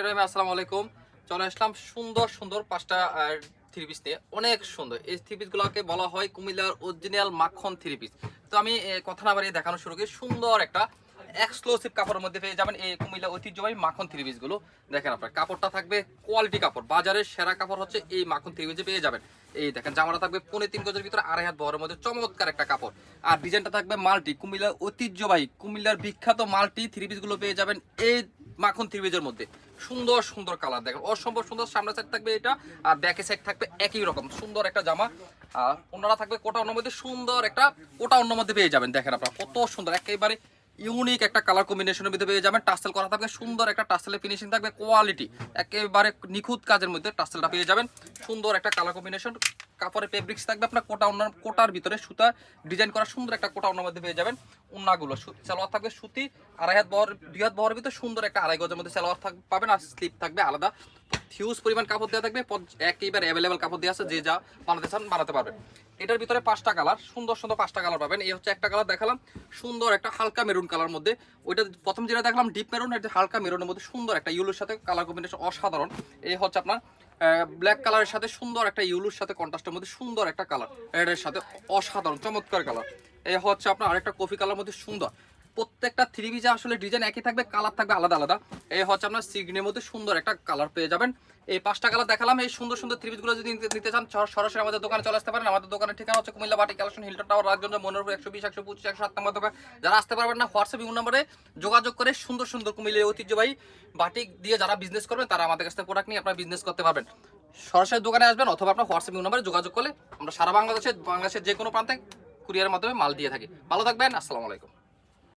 রহিম, আসসালামু আলাইকুম। চলে আসলাম সুন্দর সুন্দর পাঁচটা থ্রি পিস নিয়ে। অনেক সুন্দর। এই থ্রি পিসগুলোকে বলা হয় কুমিল্লার অরিজিনাল মাখন থ্রি পিস তো আমি কথা না বাড়িয়ে দেখানো শুরু করি। সুন্দর একটা এক্সক্লুসিভ কাপড়ের মধ্যে পেয়ে যাবেন এই কুমিল্লা ঐতিহ্যবাহী মাখন থ্রি পিসগুলো দেখেন আপনার, কাপড়টা থাকবে কোয়ালিটি কাপড়। বাজারের সেরা কাপড় হচ্ছে এই মাখন থ্রি পিসে পেয়ে যাবেন। এই দেখেন, জামাটা থাকবে পনেরো তিন গজের ভিতরে, আড়াই হাত বহরের মধ্যে। চমৎকার একটা কাপড়। আর ডিজাইনটা থাকবে মাল্টি, কুমিল্লার ঐতিহ্যবাহী, কুমিল্লার বিখ্যাত মাল্টি থ্রি পিসগুলো পেয়ে যাবেন এই মাখন থ্রিবেজের মধ্যে। সুন্দর সুন্দর কালার দেখেন। অসম্ভব সুন্দর, সামনের সাইড থাকবে এটা, আর ব্যাকের সাইড থাকবে একই রকম, সুন্দর একটা জামা। আর ওনারা থাকবে কোটা অন্যর মধ্যে, সুন্দর একটা কোটা অন্যর মধ্যে পেয়ে যাবেন, দেখেন আপনারা, কত সুন্দর, একেবারে ইউনিক একটা কালার কম্বিনেশনের মধ্যে পেয়ে যাবেন। টাসেল করা থাকবে, সুন্দর একটা টাসেলের ফিনিশিং থাকবে কোয়ালিটি একেবারে নিখুঁত কাজের মধ্যে টাসেলটা পেয়ে যাবেন। সুন্দর একটা কালার কম্বিনেশন কাপড়ের ফেব্রিক্স থাকবে আপনার, কোটা অন্য, কোটার ভিতরে সুতা ডিজাইন করা সুন্দর একটা কোটা অন্য মধ্যে পেয়ে যাবেন। উন্নাগুলো সালোয়ার থাকবে সুতি, আড়াই হাত বহর, দুই হাত বহরের ভিতরে সুন্দর একটা আড়াই গজের মধ্যে সালোয়ার থাক পাবেন আর স্লিপ থাকবে আলাদা। হিউজ পরিমাণ কাপড় দেওয়া থাকবে একেবারে অ্যাভেলেবেল কাপড় দেওয়া আছে, যে যা বানাতে চান বানাতে পারবেন। এটার ভিতরে পাঁচটা কালার সুন্দর সুন্দর পাঁচটা কালার পাবেন। এই হচ্ছে একটা কালার দেখালাম, সুন্দর একটা হালকা মেরুন কালার মধ্যে। ওইটা প্রথম যেটা দেখলাম ডিপ মেরুন এটা হালকা মেরুনের মধ্যে সুন্দর একটা ইউলোর সাথে কালার কম্বিনেশন অসাধারণ। এই হচ্ছে আপনার ব্ল্যাক কালারের সাথে সুন্দর একটা ইউলোর সাথে কন্ট্রাস্টের মধ্যে সুন্দর একটা কালার রেডের সাথে অসাধারণ, চমৎকার কালার এই হচ্ছে আপনার আরেকটা কফি কালার মধ্যে সুন্দর। প্রত্যেকটা থ্রি পিসে আসলে ডিজাইন একই থাকবে কালার থাকবে আলাদা আলাদা। এই হচ্ছে আপনার সিগনের মধ্যে সুন্দর একটা কালার পেয়ে যাবেন। এই পাঁচটা কালার দেখালাম, এই সুন্দর সুন্দর থ্রি পিসগুলো যদি নিতে চান সর- সরাসরি আমাদের দোকানে চলে আসতে পারেন। আমাদের দোকানের ঠিকানা হচ্ছে কুমিল্লা বাটি collection Hilton tower Rajganj Monorpur একশো বিশ, একশো পঁচিশ, একশো সাত নম্বর দোকান। যারা আসতে পারবেন না, হোয়াটসঅ্যাপ ইউ নম্বরে যোগাযোগ করে সুন্দর সুন্দর কুমিল্লা ঐতিহ্যবাহী বাটিক দিয়ে যারা বিজনেস করবেন, তারা আমাদের কাছ থেকে প্রোডাক্ট নিয়ে আপনারা বিজনেস করতে পারবেন। সরাসরি দোকানে আসবেন অথবা আপনার হোয়াটসঅ্যাপ ইউ নম্বরে যোগাযোগ করলে আমরা সারা বাংলাদেশে বাংলাদেশের যে কোনো প্রান্তে কুরিয়ারের মাধ্যমে মাল দিয়ে থাকি। ভালো থাকবেন আসসালামু আলাইকুম।